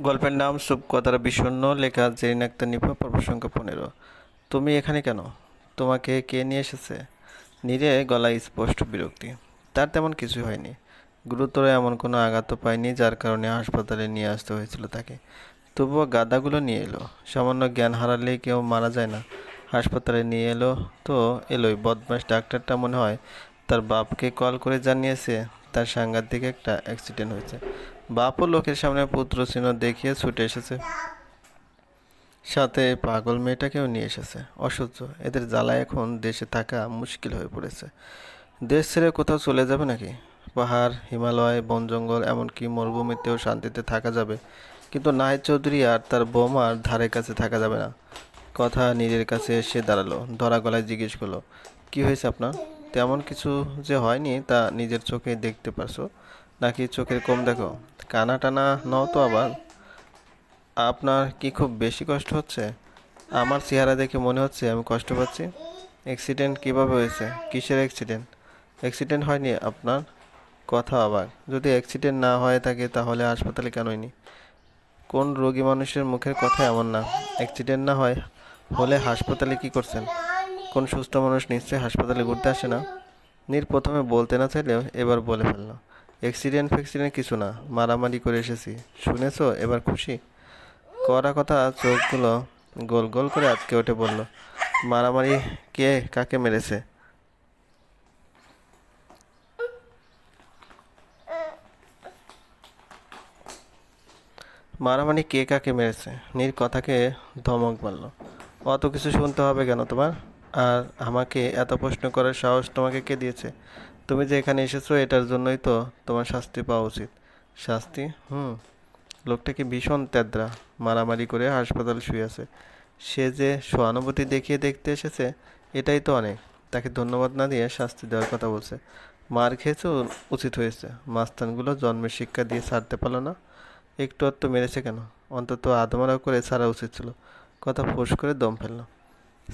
গল্পের নাম কথার বিষণ্ণ, লেখা জেরিন আক্তার নিপা পর্ব সংখ্যা পনেরো। তুমি এখানে কেন? তোমাকে কে নিয়ে এসেছে? নীরে গলায় স্পষ্ট বিরক্তি। তার তেমন কিছু হয়নি। গুরুতর এমন কোনো আঘাতও পায়নি, যার কারণে হাসপাতালে নিয়ে আসতে হয়েছিল তাকে। তবুও গাদাগুলো নিয়ে এলো। সামান্য জ্ঞান হারালে কেউ মারা যায় না। হাসপাতালে নিয়ে এলো তো এলোই। বদমাস ডাক্তারটা মনে হয় তার বাপকে কল করে জানিয়েছে, তার সাংঘাতিক একটা অ্যাক্সিডেন্ট হয়েছে। বাপও লোকের সামনে পুত্র চিহ্ন দেখিয়ে ছুটে এসেছে। সাথে পাগল মেয়েটাকেও নিয়ে এসেছে। অসহ্য। এদের জ্বালা এখন দেশে থাকা মুশকিল হয়ে পড়েছে। দেশ ছেড়ে কোথাও চলে যাবে নাকি? পাহাড়, হিমালয়, বন জঙ্গল, এমনকি মরুভূমিতেও শান্তিতে থাকা যাবে। কিন্তু নাহিদ চৌধুরী আর তার বৌমার ধারে কাছে থাকা যাবে না। কথা নিজের কাছে এসে দাঁড়াল। ধরা গলায় জিজ্ঞেস করল, কি হয়েছে আপনার? তেমন কিছু যে হয়নি তা নিজের চোখে দেখতে পারছ? নাকি চোখের কম দেখো? কানা টানা নও তো আবার। আপনার কি খুব বেশি কষ্ট হচ্ছে? আমার চেহারা দেখে মনে হচ্ছে আমি কষ্ট পাচ্ছি। অ্যাক্সিডেন্ট কীভাবে হয়েছে? কিসের অ্যাক্সিডেন্ট অ্যাক্সিডেন্ট হয়নি আপনার? কথা আবার। যদি অ্যাক্সিডেন্ট না হয়ে থাকে তাহলে হাসপাতালে কেনইনি কোন রোগী মানুষের মুখের কথা এমন না। অ্যাক্সিডেন্ট না হয়, হলে হাসপাতালে কি করছেন? কোন সুস্থ মানুষ নিশ্চয়ই হাসপাতালে ঘুরতে আসে না? নীর প্রথমে বলতে না চাইলেও এবার বলে ফেলল। অ্যাক্সিডেন্ট ফ্যাক্সিডেন্ট কিছু না, মারামারি করে এসেছি। শুনেছো? এবার খুশি? করা কথা, চোখগুলো গোল গোল করে আটকে উঠে বলল, মারামারি কে, কাকে মেরেছে? মারামারি কে, কাকে মেরেছে? নীর কথাকে ধমক মারল অত কিছু শুনতে হবে কেন তোমার? আর আমাকে এত প্রশ্ন করার সাহস তোমাকে কে দিয়েছে? তুমি যে এখানে এসেছ, এটার জন্যই তো তোমার শাস্তি পাওয়া উচিত। শাস্তি? হুম। লোকটাকে ভীষণ তেদ্রা মারামারি করে হাসপাতাল শুয়ে আছে। সে যে সহানুভূতি দেখিয়ে দেখতে এসেছে, এটাই তো অনেক। তাকে ধন্যবাদ না দিয়ে শাস্তি দেওয়ার কথা বলছে। মার খেয়েছে, উচিত হয়েছে। মাস্তানগুলো জন্মের শিক্ষা দিয়ে ছাড়তে পারল না। একটু আধটু মেরেছে কেন? অন্তত আদমারাও করে ছাড়া উচিত ছিল। কথা ফোঁস করে দম ফেলল।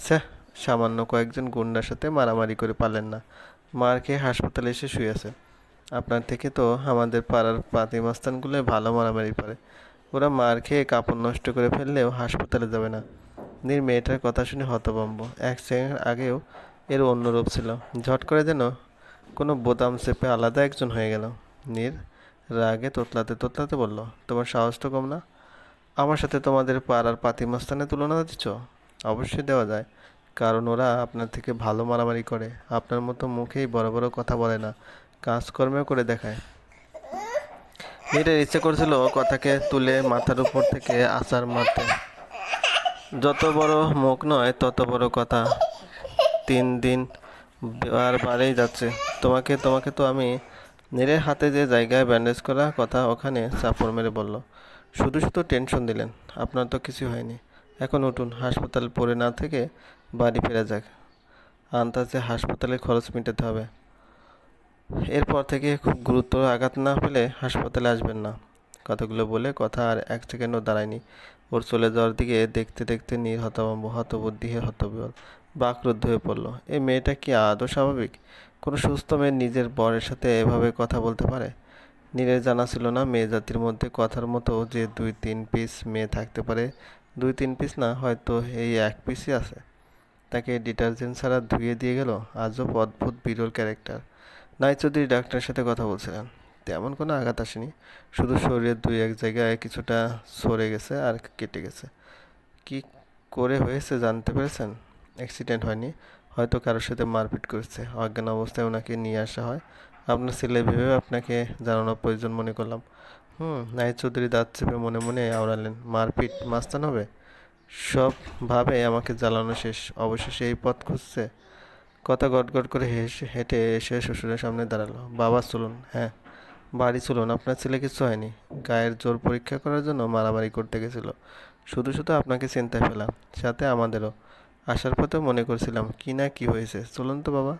স্যার সামান্য কয়েকজন গুন্ডার সাথে মারামারি করে পারলেন না। মার খেয়ে হাসপাতালে এসে শুয়ে আছে। আপনার থেকে তো আমাদের পাড়ার পাতি মাস্তানগুলো ভালো মারামারি পারে। ওরা মার খেয়ে কাপড় নষ্ট করে ফেললেও হাসপাতালে যাবে না। নীর মেয়েটার কথা শুনে হতভম্ব। এক সেকেন্ড আগেও এর অন্য রূপ ছিল। ঝট করে যেন কোনো বোতাম চেপে আলাদা একজন হয়ে গেল। নীর রাগে তোতলাতে তোতলাতে বলল, তোমার সাহস তো কম না? আমার সাথে তোমাদের পাড়ার পাতি মাস্তানের তুলনা দিচ্ছ? অবশ্যই দেওয়া যায়। কারণ ওরা আপনার থেকে ভালো মারামারি করে। আপনার মতো মুখেই বড় বড় কথা বলে না। কাজকর্মেও করে দেখায়। মেয়েটার ইচ্ছে করছিল কথাকে তুলে মাথার উপর থেকে আচার মারতে। যত বড় মুখ নয়, তত বড় কথা। তিন দিন বারবারেই যাচ্ছে। তোমাকে তোমাকে তো আমি নীরের হাতে যে জায়গায় ব্যান্ডেজ করা কথা ওখানে চাপড় মেরে বলল। শুধু শুধু টেনশন দিলেন। আপনার তো কিছু হয়নি। এখন উঠুন, হাসপাতাল পড়ে না থেকে বাড়ি ফেরা যাক। আন্দাজে হাসপাতালে খরচ মেটাতে হবে। এরপর থেকে খুব গুরুতর আঘাত না পেলে হাসপাতালে আসবেন না। কথাগুলো বলে কথা আর এক সেকেন্ডও দাঁড়ায়নি। ওর চলে যাওয়ার দিকে দেখতে দেখতে নীর হতভম্ব, হতবুদ্ধি হতবিহল, বাকরুদ্ধ হয়ে পড়ল। এই মেয়েটা কি আদৌ স্বাভাবিক? কোনো সুস্থ মেয়ে নিজের বরের সাথে এভাবে কথা বলতে পারে? নীরের জানা ছিল না মেয়ে জাতির মধ্যে কথার মতো যে দুই তিন পিস মেয়ে থাকতে পারে। দুই তিন পিস না, হয়তো এই এক পিসই আছে। ডিটারজেন্ট ছাড়া ধুয়ে দিয়ে গেল আজব অদ্ভুত বিরল ক্যারেক্টার। নাই চৌধুরী ডাক্তারের সাথে কথা বলছিলেন। তেমন কোনো আঘাত আসেনি। শুধু শরীরের দুই এক জায়গায় কিছুটা সরে গেছে আর কেটে গেছে। কি করে হয়েছে জানতে পেরেছেন? অ্যাক্সিডেন্ট হয়নি। হয়তো কারোর সাথে মারপিট করেছে। অজ্ঞান অবস্থায় ওনাকে নিয়ে আসা হয়। আপনার ছেলে ভেবে আপনাকে জানানোর প্রয়োজন মনে করলাম। হুম, নাহিদ চৌধুরী দাঁত চেপে মনে মনে আওড়ালেন। মারপিট মাস্তান হবে? সব ভাবে আমাকে জ্বালানো শেষ। অবশেষে এই পথ খুঁজছে। কথা গটগট করে হেসে হেঁটে এসে শ্বশুরের সামনে দাঁড়াল। বাবা চলুন হ্যাঁ বাড়ি চলুন, আপনার ছেলে কিছু হয়নি। গায়ের জোর পরীক্ষা করার জন্য মারামারি করতে গেছিল। শুধু শুধু আপনাকে চিন্তায় ফেলাম সাথে আমাদেরও। আসার পথে মনে করছিলাম, কি না কি হয়েছে। চলুন তো বাবা।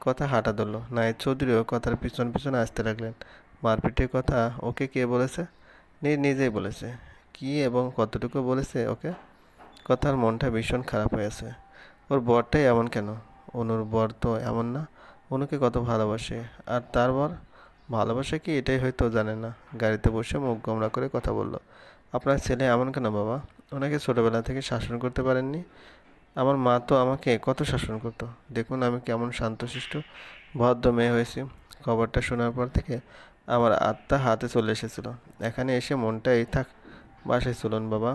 কথা হাঁটা ধরলো। নায়ের চৌধুরীও কথার পিছন পিছন আসতে লাগলেন। মারপিটের কথা ওকে কে বলেছে? নিজেই বলেছে। কি এবং কতটুকু বলেছে, ওকে? কথার মনটা ভীষণ খারাপ হয়েছে ওর বরটাই এমন কেন? অনুর বর তো এমন না। অনুকে কত ভালোবাসে। আর তার বর? ভালোবাসা কি? এটাই হয়তো জানে না। গাড়িতে বসে মুখ গোমরা করে কথা বলল, আপনার ছেলে এমন কেন বাবা? ওনাকে ছোটোবেলা থেকে শাসন করতে পারেননি? আমার মা তো আমাকে কত শাসন করতো। দেখুন আমি কেমন শান্তশিষ্ট, ভদ্র মেয়ে হয়েছি। খবরটা শোনার পর থেকে আমার আত্মা হাতে চলে এসেছিল। এখানে এসে মনটাই থাক বাসায় চলুন বাবা।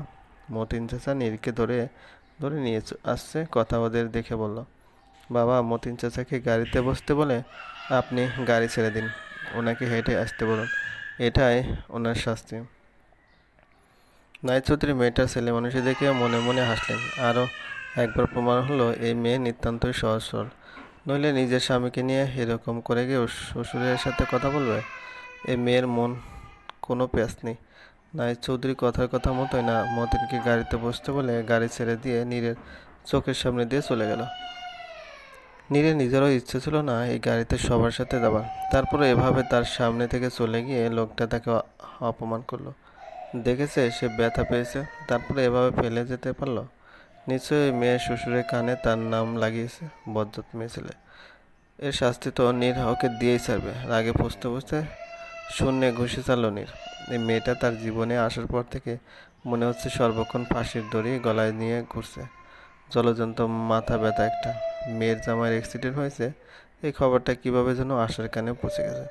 মতিন চাচা নীরকে ধরে ধরে নিয়ে আসছে, কথা ওদের দেখে বলল, বাবা, মতিন চাচাকে গাড়িতে বসতে বলে আপনি গাড়ি ছেড়ে দিন। ওনাকে হেঁটে আসতে বলুন। এটাই ওনার শাস্তি। নাই চৌধুরী মেয়েটার ছেলে মানুষই দেখে মনে মনে হাসলেন। আরও একবার প্রমাণ হলো, এই মেয়ে নিতান্তই সহজ সরল নইলে নিজের স্বামীকে নিয়ে এরকম করে গিয়ে শ্বশুরের সাথে কথা বলবে? এই মেয়ের মন কোনো প্যাস নেই। নাই চৌধুরী কথার কথা মতোই না, মতিনকে গাড়িতে বসতে বলে গাড়ি ছেড়ে দিয়ে নীরের চোখের সামনে দিয়ে চলে গেল। নীরের নিজেরও ইচ্ছে ছিল না এই গাড়িতে সবার সাথে যাবার। তারপরে এভাবে তার সামনে থেকে চলে গিয়ে লোকটা তাকে অপমান করল। দেখেছে, সে ব্যথা পেয়েছে, তারপরে এভাবে ফেলে যেতে পারল। নিশ্চয়ই মেয়ে শ্বশুরের কানে তার নাম লাগিয়েছে, বজ্জাত মেয়ে ছেলে। এর শাস্তি তো নীর ওকে দিয়েই ছাড়বে। রাগে পুষতে পুষতে শূন্যে ঘুষে চাললো নীর। এই মেয়েটা তার জীবনে আসার পর থেকে মনে হচ্ছে সর্বক্ষণ ফাঁসির দড়ি গলায় নিয়ে ঘুরছে। জলজন্ত মাথা ব্যথা একটা। মেয়ের জামাইয়ের অ্যাক্সিডেন্ট হয়েছে। এই খবরটা কীভাবে যেন আশার কানে পৌঁছে গেছে।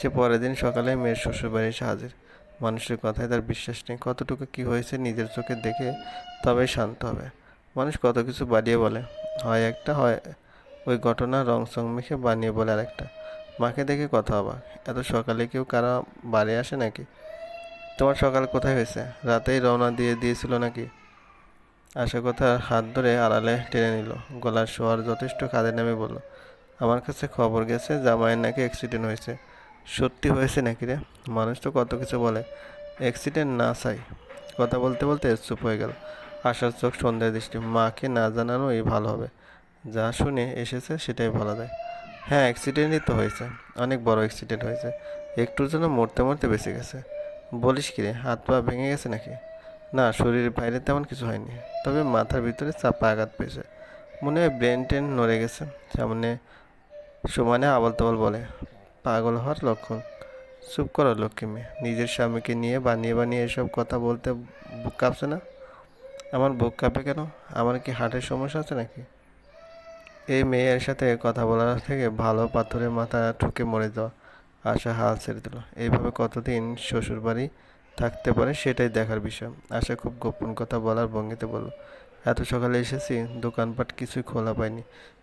সে পরের দিন সকালে মেয়ের শ্বশুরবাড়ি এসে হাজির মানুষের কথায় তার বিশ্বাস নেই। কতটুকু কি হয়েছে নিজের চোখে দেখে তবেই শান্ত হবে। মানুষ কত কিছু বাড়িয়ে বলে। হয় একটা, হয় ওই ঘটনা রং সং মেখে বানিয়ে বলে আরেকটা। মাকে দেখে কথা হবা। এত সকালে কেউ কারা বাড়ি আসে নাকি? তোমার সকাল কোথায় হয়েছে? রাতেই রওনা দিয়ে দিয়েছিল নাকি? আশা কথা হাত ধরে আড়ালে টেনে নিল। গলার শোয়ার যথেষ্ট কাঁধে নেমে বলল, আমার কাছে খবর গেছে জামাইয়ের নাকি অ্যাক্সিডেন্ট হয়েছে। সত্যি হয়েছে নাকি রে? মানুষ তো কত কিছু বলে। অ্যাক্সিডেন্ট না চাই। কথা বলতে বলতে চুপ হয়ে গেল। আশার চোখ সন্ধ্যার দৃষ্টি। মাকে না জানানোই ভালো হবে। যা শুনে এসেছে সেটাই বলা যায়। হ্যাঁ অ্যাক্সিডেন্টই তো হয়েছে। অনেক বড় অ্যাক্সিডেন্ট হয়েছে। একটুর জন্য মরতে মরতে বেঁচে গেছে। বলিস কি রে, হাত পা ভেঙে গেছে নাকি? না, শরীরের বাইরে তেমন কিছু হয়নি। তবে মাথার ভিতরে চাপা আঘাত পেয়েছে। মনে হয় ব্রেন টেন নড়ে গেছে। সামনে সমানে আবল তাবল বলে, পাগল হওয়ার লক্ষণ। চুপ করো লক্ষ্মী মেয়ে। নিজের স্বামীকে নিয়ে বানিয়ে বানিয়ে এসব কথা বলতে বুক কাঁপছে না? আমার বুক কাঁপে কেন? আমার কি হার্টের সমস্যা আছে নাকি? এই মেয়ের সাথে কথা বলার থেকে ভালো পাথরে মাথা ঠুকে মরে যাওয়া আশা হাল ছেড়ে দিল। এইভাবে কতদিন শ্বশুর বাড়ি থাকতে পারে সেটাই দেখার বিষয়। আশা খুব গোপন কথা বলার ভঙ্গিতে বলল, এত সকালে এসেছি, দোকানপাট কিছুই খোলা পাইনি,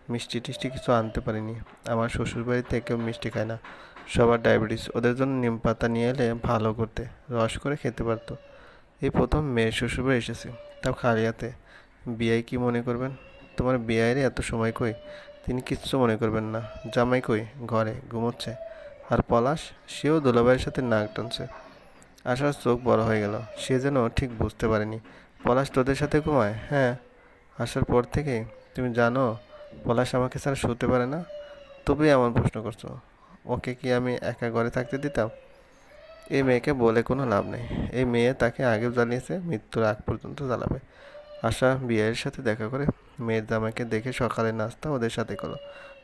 মিষ্টি টিষ্টি কিছু আনতে পারিনি। আমার শ্বশুর বাড়িতে কেউ মিষ্টি খায় না। সবার ডায়াবেটিস। ওদের জন্য নিম পাতা নিয়ে এলে ভালো করতে। রস করে খেতে পারতো। এই প্রথম মেয়ের শ্বশুরবাড়ি এসেছি। তাও খালিয়াতে বিয়াই কি মনে করবেন? তোমার বিয়াইরে এত সময় কই? তিনি কিচ্ছু মনে করবেন না। জামাই কই? ঘরে, ঘুমোচ্ছে। আর পলাশ? সেও দুলাভাইয়ের সাথে নাক টানছে। আশার চোখ বড় হয়ে গেল। সে যেন ঠিক বুঝতে পারেনি। পলাশ তোদের সাথে ঘুমায়? হ্যাঁ। আসার পর থেকে তুমি জানো, পলাশ আমাকে ছাড়া শুতে পারে না? তবে এমন প্রশ্ন করছ। ওকে কি আমি একা ঘরে থাকতে দিতাম? এই মেয়েকে বলে কোনো লাভ নেই। এই মেয়ে তাকে আগেও জানিয়েছে, মৃত্যুর আগ পর্যন্ত জ্বালাবে। আশা বিয়ের সাথে দেখা করে মেয়ের জামাইকে দেখে সকালে নাস্তা ওদের সাথে করল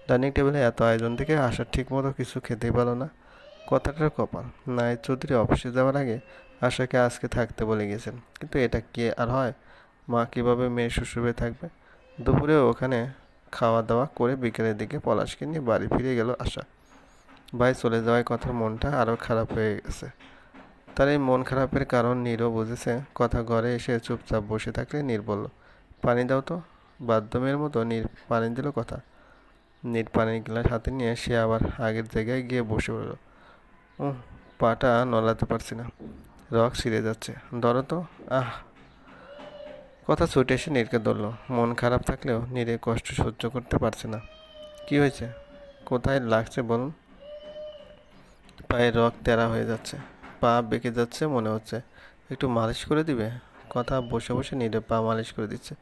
ডাইনিং টেবিলে এত আয়োজন থেকে আশা ঠিক মতো কিছু খেতেই পারল না। কথাটার কপাল। নায়ক চৌধুরী অফিসে যাওয়ার আগে আশাকে আজকে থাকতে বলে গেছেন। কিন্তু এটা কি আর হয়? মা কীভাবে মেয়ের শ্বশুরে থাকবে? দুপুরে ওখানে খাওয়া দাওয়া করে বিকেলের দিকে পলাশকে নিয়ে বাড়ি ফিরে গেল আশা। ভাই চলে যাওয়ায় কথার মনটা আরও খারাপ হয়ে গেছে। তার এই মন খারাপের কারণ নীরও বুঝেছে। কথা ঘরে এসে চুপচাপ বসে থাকলে নীর বলল, পানি দাও তো। বাধ্যমের মতো নীর পানি দিল কথা। নীর পানির গ্লাস হাতে নিয়ে সে আবার আগের জায়গায় গিয়ে বসে পড়ল। ও পাটা নড়াতে পারছি না। রক ছিঁড়ে যাচ্ছে। ধরো তো। আহ। কথা ছুটে এসে নীরকে ধরলো। মন খারাপ থাকলেও নীরে কষ্ট সহ্য করতে পারছে না। কি হয়েছে? কোথায় লাগছে বলুন? পায়ের রক তেরা হয়ে যাচ্ছে। পা বেঁকে যাচ্ছে মনে হচ্ছে। একটু মালিশ করে দিবে? কথা বসে বসে নীরে পা মালিশ করে দিচ্ছে।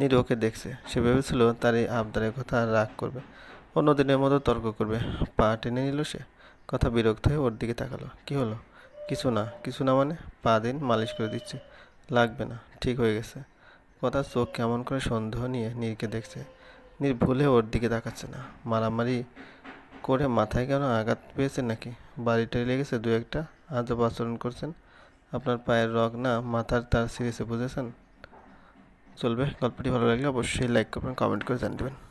নীর ওকে দেখছে। সে ভেবেছিল তার এই আবদারের কথা রাগ করবে। অন্য দিনের মতো তর্ক করবে। পা টেনে নিল সে। কথা বিরক্ত হয়ে ওর দিকে তাকালো। কি হলো? কিছু না। কিছু না মানে? পা দিন, মালিশ করে দিচ্ছে। লাগবে না। ঠিক হয়ে গেছে। কথা চোখ কেমন করে সন্দেহ নিয়ে নীরকে দেখছে। নীর ভুলে ওর দিকে তাকাচ্ছে না। মারামারি করে মাথায় কেন আঘাত পেয়েছেন নাকি? বাড়িটাই লেগেছে দু একটা? আজব আচরণ করছেন। আপনার পায়ের রগ না মাথার তার সিরিজে বুঝেছেন? চলবে, গল্পটি ভালো লাগলে অবশ্যই লাইক করবেন কমেন্ট করে জানিয়ে দেবেন।